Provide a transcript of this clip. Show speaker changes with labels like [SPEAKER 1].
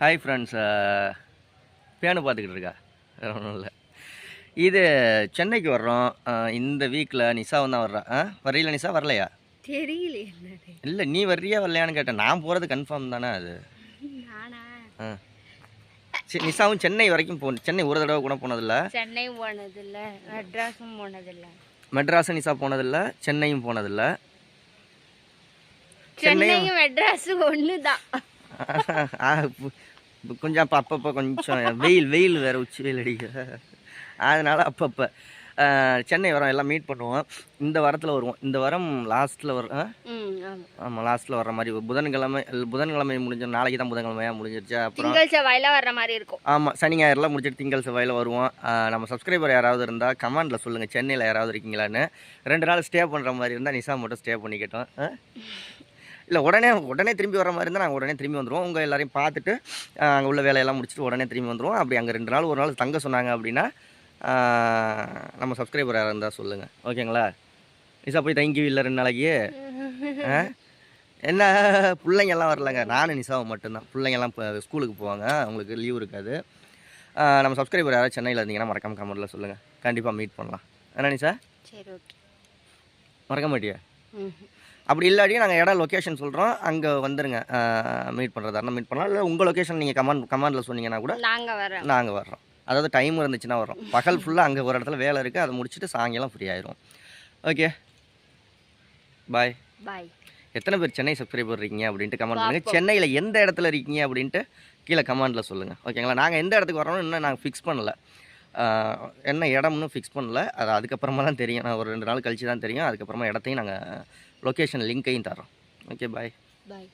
[SPEAKER 1] Hi friends fan பார்த்துக்கிட்டு இருக்கா? வேற ஒன்றும் இல்லை. இது சென்னைக்கு வர்றோம். இந்த வீக்கில் நிஷா தான் வர்றா. ஆ வரையில நிஷா? வரலையா?
[SPEAKER 2] தெரியல
[SPEAKER 1] இல்லை நீ வர்றியா வரலையான்னு கேட்டேன். நான் போகிறது கன்ஃபார்ம் தானே அது? ஆ. சரி நிஷாவும் சென்னை வரைக்கும் போ சென்னை ஒரு தடவை கூட போனதில்ல.
[SPEAKER 2] சென்னை போனதில்ல. மெட்ராஸும் போனதில்ல.
[SPEAKER 1] மெட்ராஸும் நிஷா போனதில்ல. சென்னையும் போனதில்ல. சென்னை
[SPEAKER 2] சென்னையும் மெட்ராஸும் ஒன்று தான்
[SPEAKER 1] கொஞ்சம் அப்போ அப்பப்போ கொஞ்சம் வெயில் வெயில் வேறு உச்சி வெயில் அடிக்க அதனால் அப்பப்போ சென்னை வரோம் எல்லாம் மீட் பண்ணுவோம். இந்த வாரத்தில் வருவோம். இந்த வாரம் லாஸ்ட்டில் வர
[SPEAKER 2] ஆமாம்
[SPEAKER 1] லாஸ்ட்டில் வர்ற மாதிரி புதன்கிழமை புதன்கிழமை முடிஞ்ச நாளைக்கு தான் புதன்கிழமையாக முடிஞ்சிருச்சு அப்புறம்
[SPEAKER 2] திங்கள் செவ்வாயில வர்ற மாதிரி இருக்கும்.
[SPEAKER 1] ஆமாம் சனி ஞாயிறுலாம் முடிச்சிட்டு திங்கள் செவ்வாயில் வருவோம். நம்ம சப்ஸ்கிரைபர் யாராவது இருந்தால் கமெண்டில் சொல்லுங்கள் சென்னையில் யாராவது இருக்கீங்களான்னு. ரெண்டு நாள் ஸ்டே பண்ணுற மாதிரி இருந்தால் நிஷா மட்டும் ஸ்டே பண்ணிக்கிட்டோம்? இல்லை உடனே உடனே திரும்பி வர மாதிரி இருந்தால் நாங்கள் உடனே திரும்பி வந்துடுவோம் உங்கள் எல்லாரையும் பார்த்துட்டு அங்கே உள்ள வேலையெல்லாம் முடிச்சுட்டு உடனே திரும்பி வந்துடுவோம் அப்படி அங்கே ரெண்டு நாள் ஒரு நாள் தங்க சொன்னாங்க அப்படின்னா நம்ம சப்ஸ்கிரைபர் யாராக இருந்தால் சொல்லுங்கள் ஓகேங்களா? நிஷா போய் தங்கி இல்லை ரெண்டு நாளைக்கு. ஆ? என்ன? பிள்ளைங்க எல்லாம் வரலங்க. நானும் நிஷாவும் மட்டும்தான். பிள்ளைங்கெல்லாம் இப்போ ஸ்கூலுக்கு போவாங்க. அவங்களுக்கு லீவ் இருக்காது. நம்ம சப்ஸ்கிரைபர் யாராவது சென்னையில் இருந்தீங்கன்னா மறக்காம கமெண்ட்டில் சொல்லுங்கள் கண்டிப்பாக மீட் பண்ணலாம். என்ன நிஷா
[SPEAKER 2] சரி ஓகே
[SPEAKER 1] மறக்க மாட்டியா?
[SPEAKER 2] ம்
[SPEAKER 1] அப்படி இல்லாட்டியும் நாங்கள் இடம் லொக்கேஷன் சொல்கிறோம் அங்கே வந்துருங்க. மீட் பண்ணுறதா இருந்தால் மீட் பண்ணலாம். இல்லை உங்கள் லொக்கேஷன் நீங்கள் கமெண்ட் கமெண்டில் சொன்னீங்கன்னா கூட
[SPEAKER 2] நாங்கள் வரோம்
[SPEAKER 1] நாங்கள் வர்றோம். அதாவது டைம் இருந்துச்சுன்னா வர்றோம். பகல் ஃபுல்லாக அங்கே ஒரு இடத்துல வேலை இருக்குது அதை முடிச்சுட்டு சாயங்காலம் ஃப்ரீ ஆயிரும். ஓகே பாய்
[SPEAKER 2] பாய்
[SPEAKER 1] எத்தனை பேர் சென்னை சப்ஸ்கிரைபர் இருக்கீங்க அப்படின்ட்டு கமெண்ட் பண்ணுங்கள் சென்னையில் எந்த இடத்துல இருக்கீங்க அப்படின்ட்டு கீழே கமெண்டில் சொல்லுங்கள் ஓகேங்களா நாங்கள் எந்த இடத்துக்கு வரோம்னு இன்னும் நாங்கள் ஃபிக்ஸ் பண்ணல. என்ன இடம்னு ஃபிக்ஸ் பண்ணல. அது அதுக்கப்புறமா தான் தெரியும். நான் ஒரு ரெண்டு நாள் கழிச்சு தான் தெரியும். அதுக்கப்புறமா இடத்தையும் நாங்கள் லொக்கேஷன் லிங்க்கையும் தரோம் ஓகே பாய்
[SPEAKER 2] பாய்